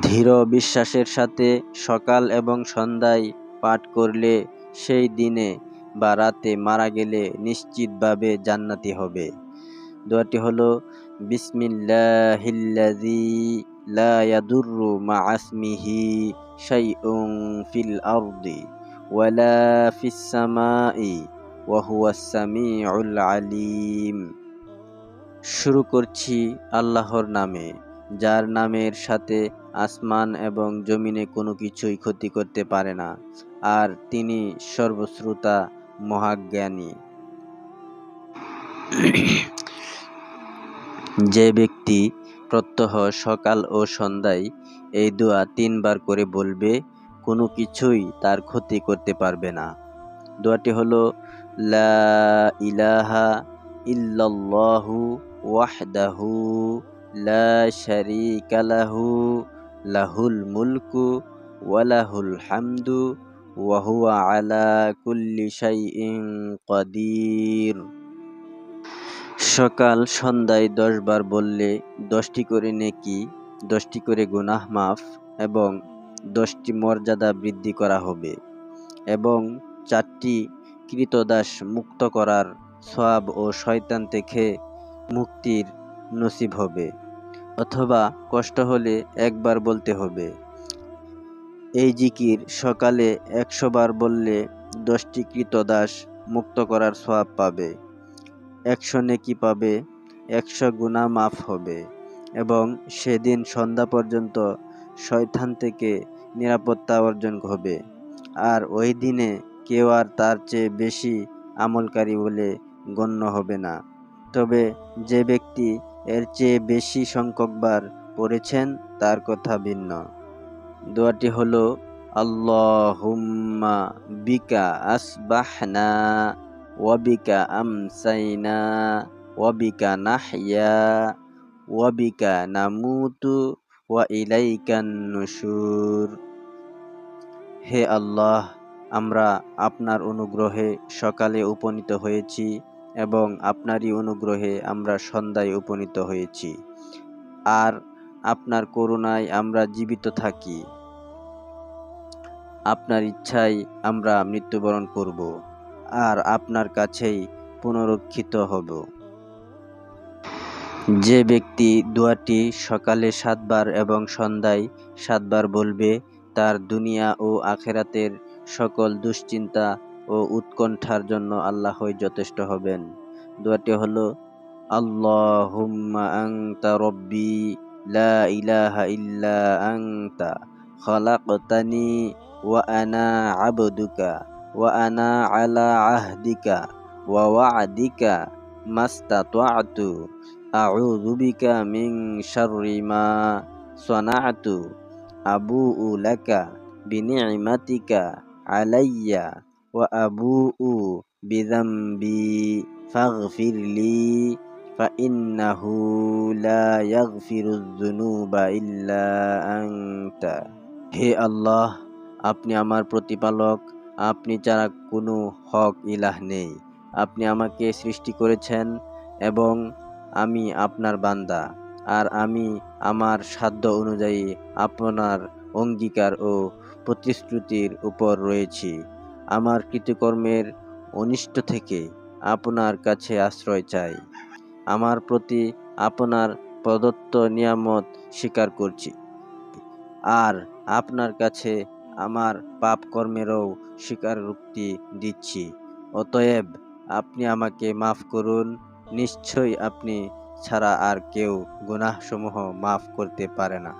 দৃঢ় বিশ্বাসের সাথে সকাল এবং সন্ধ্যায় পাঠ করলে সেই দিনে বা রাতে মারা গেলে নিশ্চিতভাবে জান্নাতি হবে। দোয়াটি হলো, বিসমিল্লাহিল্লাযী লা ইয়াদুররু মা'আসমিহি শাইউন ফিল আরদি ওয়ালা ফিস সামাই ওয়া আলিম। শুরু করছি আল্লাহর নামে, যার নামের সাথে আসমান এবং জমিনে কোনো কিছুই ক্ষতি করতে পারে না, আর তিনি সর্বশ্রোতা মহাজ্ঞানী। যে ব্যক্তি প্রত্যহ সকাল ও সন্ধ্যায় এই দোয়া তিনবার করে বলবে, কোনো কিছুই তার ক্ষতি করতে পারবে না। দোয়াটি হলো, লা ইলাহা ইল্লাল্লাহু ওয়াহদাহু লা শারীকা লাহু লাহুল মুলকু ওয়ালাহুল হামদু ওয়াহুয়া আলা কুল্লি শাইইন কাদির। সকাল সন্ধ্যায় দশ বার বললে দশটি করে নেকি, দশটি করে গুনাহ মাফ এবং দশটি মর্যাদা বৃদ্ধি করা হবে এবং চারটি কৃতদাস মুক্ত করার সওয়াব ও শয়তান থেকে মুক্তির নসিব হবে। অথবা কষ্ট হলে একবার বলতে হবে। এই জিকির সকালে একশো বার বললে দশটি কৃতদাস মুক্ত করার সওয়াব পাবে। একশো নেকি পাবে, একশো গুণা মাফ হবে এবং সেদিন সন্ধ্যা পর্যন্ত শয়তান থেকে নিরাপত্তা অর্জন হবে। আর ওই দিনে কেউ আর তার চেয়ে বেশি আমলকারী বলে গণ্য হবে না। তবে যে ব্যক্তি এর চেয়ে বেশি সংখ্যকবার পড়েছেন, তার কথা ভিন্ন। দোয়াটি হলো, আল্লাহুম্মা বিকা আসবাহনা ওয়াবিকা আমসাইনা ওয়াবিকা নাহইয়া ওয়াবিকা নামুতু ওয়া ইলাইকান নুশুর। হে আল্লাহ, আমরা আপনার অনুগ্রহে সকালে উপনীত হয়েছি। এবং আপনারই অনুগ্রহে আমরা সন্ধ্যায় উপনীত হয়েছি। আর আপনার করুণায় আমরা জীবিত থাকি। আপনার ইচ্ছায় আমরা মৃত্যুবরণ করব আর আপনার কাছেই পুনরক্ষিত হব। যে ব্যক্তি দোয়াটি সকালে সাতবার এবং সন্ধ্যায় সাতবার বলবে, তার দুনিয়া ও আখেরাতের সকল দুশ্চিন্তা ও উৎকণ্ঠার জন্য আল্লাহই যথেষ্ট হবেন। দোয়াটি হলো আল্লাহুম্মা আংতা রব্বি লা ইলাহা ইল্লা ওয়া আনা আবদুকা ওয়া আনা আলা আহদিকা ওয়া ওয়াদিকা মাস্তাতআতু আউযু বিকা মিন শাররি মা আলাইয়া ওয়া আবুউ বিযামবি ফাগফিরলি ফাইন্নাহু লা ইয়াগফিরুয যুনুবা ইল্লা আনতা হে আল্লাহ, আপনি আমার প্রতিপালক, আপনি ছাড়া কোনো হক ইলাহ নেই। আপনি আমাকে সৃষ্টি করেছেন এবং আমি আপনার বান্দা। আর আমি আমার সাধ্য অনুযায়ী আপনার অঙ্গীকার ও প্রতিশ্রুতির উপর রয়েছি। আমার কৃতকর্মের অনিষ্ট থেকে আপনার কাছে আশ্রয় চাই। আমার প্রতি আপনার প্রদত্ত নিয়ামত স্বীকার করছি। আর আপনার কাছে আমার পাপ কর্মেরও স্বীকারোক্তি দিচ্ছি। অতএব আপনি আমাকে মাফ করুন। নিশ্চয়ই আপনি ছাড়া আর কেউ গুনাহসমূহ মাফ করতে পারে না।